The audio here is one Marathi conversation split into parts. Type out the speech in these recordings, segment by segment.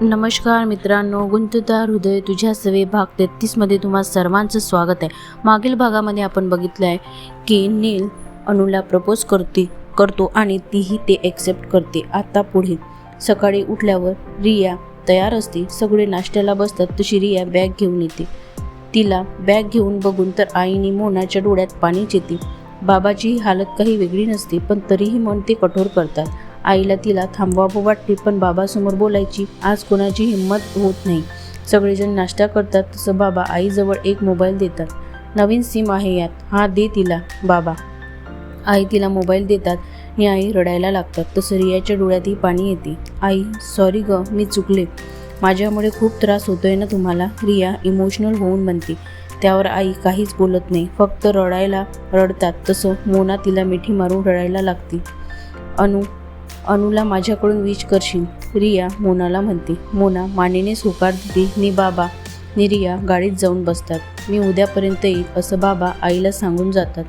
नमस्कार मित्रांनो गुंतदार हृदय तुझ्या सवे भाग तेहतीसमध्ये तुम्हा सर्वांचं स्वागत आहे. मागील भागामध्ये आपण बघितलं आहे की नील अनुला प्रपोज करते करतो आणि तीही ते ॲक्सेप्ट करते. आता पुढे सकाळी उठल्यावर रिया तयार असते. सगळे नाश्त्याला बसतात. तशी रिया बॅग घेऊन येते. तिला बॅग घेऊन बघून तर आईने मोनाच्या डोळ्यात पाणीच येते बाबाची हालत काही वेगळी नसते पण तरीही मन ते कठोर करतात. आईला तिला थांबवावं वाटते पण बाबासमोर बोलायची आज कोणाची हिंमत होत नाही. सगळेजण नाश्ता करतात तसं बाबा आईजवळ एक मोबाईल देतात. नवीन सिम आहे यात हा दे तिला बाबा. आई तिला मोबाईल देतात आणि आई रडायला लागतात तसं रियाच्या डोळ्यातही पाणी येते. आई सॉरी ग मी चुकले. माझ्यामुळे खूप त्रास होतोय ना तुम्हाला रिया इमोशनल होऊन म्हणते. त्यावर आई काहीच बोलत नाही फक्त रडायला रडतात तसं मोना तिला मिठी मारून रडायला लागते. अनु अनुला माझ्याकडून विच करशील. रिया मोनाला म्हणते. मोना मानेने होकार देते नि बाबा नि रिया गाडीत जाऊन बसतात. मी उद्यापर्यंत येईल असं बाबा आईला सांगून जातात.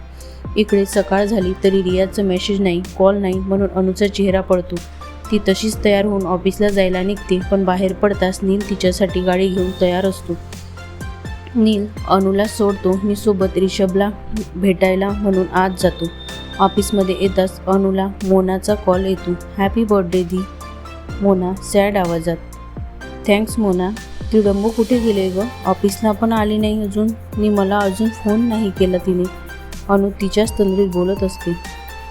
इकडे सकाळ झाली तरी रियाचं मेसेज नाही कॉल नाही म्हणून अनुचा चेहरा पडतो. ती तशीच तयार होऊन ऑफिसला जायला निघते पण बाहेर पडताच नील तिच्यासाठी गाडी घेऊन तयार असतो. नील अनुला सोडतो. मी सोबत रिषभला भेटायला म्हणून आज जातो. ऑफिसमध्ये येताच अनुला मोनाचा कॉल येतो. हॅपी बर्थडे दी. मोना सॅड आवाजात. थँक्स मोना. ती डंबू कुठे गेले ग? ऑफिसला पण आली नाही अजून. मी मला अजून फोन नाही केला तिने. अनु तिच्याच तंद्रीत बोलत असते.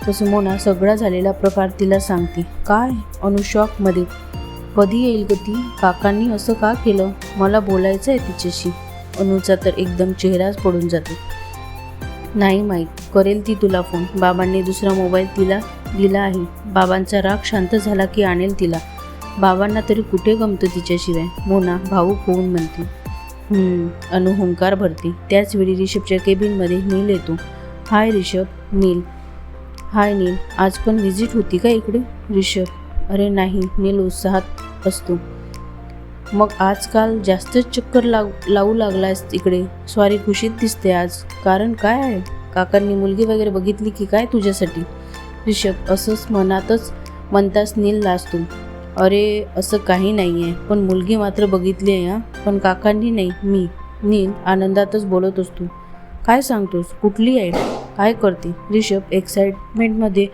तसं मोना सगळा झालेला प्रकार तिला सांगते. काय? अनु शॉकमध्ये. कधी येईल ग ती? काकांनी असं का केलं? मला बोलायचं आहे तिच्याशी. अनुचा तर एकदम चेहराच पडून जातो. नाही माहीत करेल ती तुला फोन बाबांनी दुसरा मोबाईल तिला दिला आहे. बाबांचा राग शांत झाला की आणेल तिला. बाबांना तरी कुठे गमतो तिच्याशिवाय? मोना भाऊक होऊन म्हणते. अनु हुंकार भरते. त्याचवेळी रिषभच्या केबिनमध्ये नील येतो. हाय रिषभ नील. हाय नील. आज पण व्हिजिट होती का इकडे? रिषभ. अरे नाही नील उत्साहात असतो. मग आजकाल जास्तच चक्कर लाव लावू लागलायस इकडे स्वारी खुशीत दिसते आज. कारण काय आहे? काकांनी मुलगी वगैरे बघितली की काय तुझ्यासाठी? ऋषभ असंच मनातच म्हणताच नील लाजतो अरे असं काही नाही आहे पण मुलगी मात्र बघितली आहे हां. पण काकांनी नाही. मी नील आनंदातच बोलत असतो. काय सांगतोस? कुठली आहे? काय करते? ऋषभ एक्साइटमेंटमध्ये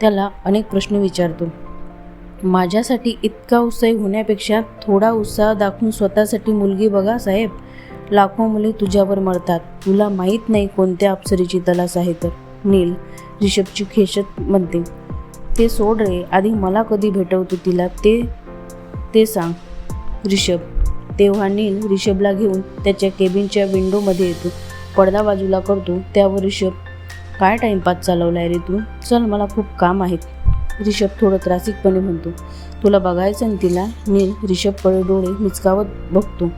त्याला अनेक प्रश्न विचारतो. माझ्यासाठी इतका उत्साही होण्यापेक्षा थोडा उत्साह दाखवून स्वतःसाठी मुलगी बघा साहेब. लाखो मुले तुझ्यावर मरतात. तुला माहीत नाही कोणत्या अप्सरीची तलास आहे तर. नील रिषभची खेशत म्हणते. ते सोड रे आधी मला कधी भेटवतो तिला? ते ते सांग. रिषभ. तेव्हा नील रिषभला घेऊन त्याच्या केबिनच्या विंडोमध्ये येतो. पडदा बाजूला करतो. त्यावर रिषभ काय टाईमपास चालवला आहे रे तू? चल मला खूप काम आहेत रिषभ थोडं त्रासिकपणे म्हणतो. तुला बघायचं आणि तिला? नील रिषभकडे डोळे मिचकावत बघतो.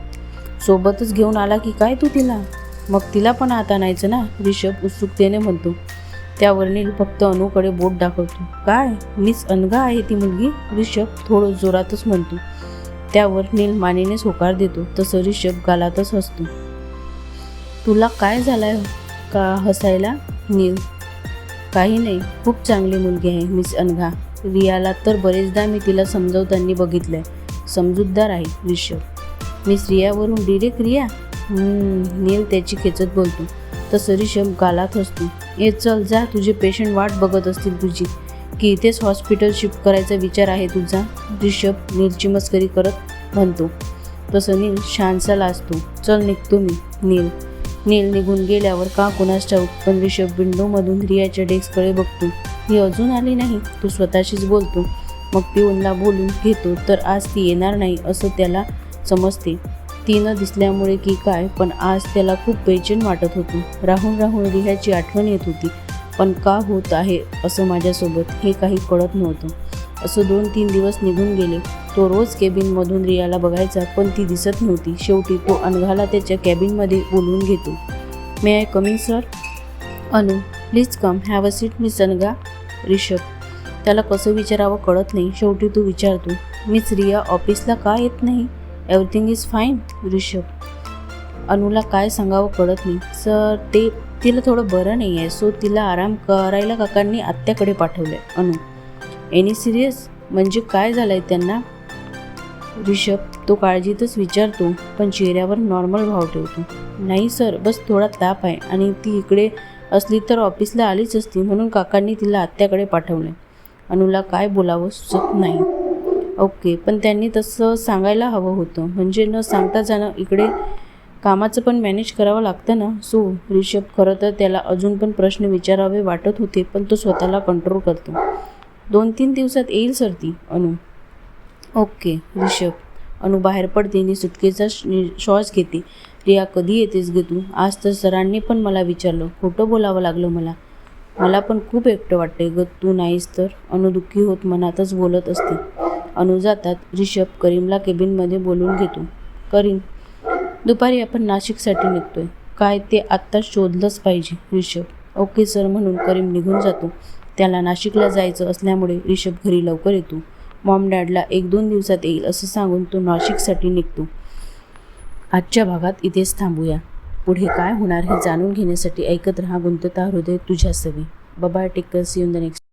सोबतच घेऊन आला की काय तू तिला? मग तिला पण आता आणायचं ना? रिषभ उत्सुकतेने म्हणतो. त्यावर नील फक्त अनुकडे बोट दाखवतो. काय? मीच अनघा आहे ती मुलगी? रिषभ थोडं जोरातच म्हणतो. त्यावर नील मानेनेच होकार देतो. तसं रिषभ गालातच हसतो. तुला काय झालंय हो? का हसायला? नील काही नाही. खूप चांगली मुलगी आहे मिस अनघा. रियाला तर बरेचदा मी तिला समजवताना बघितलंय. समजूतदार आहे रिषभ मिस रियावरून डिरेक्ट रिया? नील त्याची खेचत बोलतो. तसं रिषभ गालात असतो ए चल जा तुझे पेशंट वाट बघत असतील तुझी. की इथेच हॉस्पिटल शिफ्ट करायचा विचार आहे तुझा? रिषभ नीलची मस्करी करत म्हणतो. तसं नील शांतसाला असतो. चल निघतो मी नील. नील निघून गेल्यावर का कुणास ठाऊक? पण ऋषभ विंडोमधून रियाच्या डेस्ककडे बघतो. ही अजून आली नाही. तो स्वतःशीच बोलतो. मग पिऊनला बोलून घेतो तर आज ती येणार नाही असं त्याला समजते. ती न दिसल्यामुळे की काय पण आज त्याला खूप बेचैन वाटत होती. राहून राहून रियाची आठवण येत होती. पण का होत आहे असं माझ्यासोबत हे काही कळत नव्हतं. असं दोन तीन दिवस निघून गेले. तो रोज केबिनमधून रियाला बघायचा पण ती दिसत नव्हती. शेवटी तो अनघाला त्याच्या कॅबिनमध्ये बोलवून घेतो. May I coming sir Anu please come have a seat miss Anagha Rishabh त्याला कसं विचारावं कळत नाही. शेवटी तू विचारतो मिस रिया ऑफिसला का येत नाही? एव्हरीथिंग इज फाईन रिषभ अनुला काय सांगावं कळत नाही. सर ते तिला थोडं बरं नाही आहे. सो तिला आराम करायला काकांनी आत्याकडे पाठवलं आहे अनु. एनी सिरियस म्हणजे काय झालं आहे त्यांना? ऋषभ तो काळजीतच विचारतो पण चेहऱ्यावर नॉर्मल भाव ठेवतो. नाही सर बस थोडा ताप आहे आणि ती इकडे असली तर ऑफिसला आलीच असती म्हणून काकांनी तिला आत्याकडे पाठवले. अनुला काय बोलावं सुचत नाही. ओके पण त्यांनी तसं सांगायला हवं होतं. म्हणजे न सांगता जाणं इकडे कामाचं पण मॅनेज करावं लागतं ना? सो रिषभ खरं तर त्याला अजून पण प्रश्न विचारावे वाटत होते पण तो स्वतःला कंट्रोल करतो. दोन तीन दिवसात येईल सर ती अनु. ओके ऋषभ. अनु बाहेर पडते आणि सुटकेचा श्वास घेते. रिया कधी येतेस गे तू? आज तर सरांनी पण मला विचारलं. खोटं बोलावं लागलं मला. मला पण खूप एकटं वाटते ग. तू नाहीस तर? अनु दुःखी होत मनातच बोलत असते. अनु जातात. रिषभ करीमला केबिनमध्ये बोलून घेतो. करीम दुपारी आपण नाशिकसाठी निघतोय. काय ते आत्ता शोधलंच पाहिजे रिषभ ओके सर म्हणून करीम निघून जातो. त्याला नाशिकला जायचं असल्यामुळे रिषभ घरी लवकर येतो. मॉम डॅडला एक दोन दिवसात येईल असं सांगून तो नाशिकसाठी निघतो. आजच्या भागात इथेच थांबूया. पुढे काय होणार हे जाणून घेण्यासाठी ऐकत रहा गुंतता हृदय तुझ्या सवी बबाय टेकर्स येऊन द नेक्स्ट.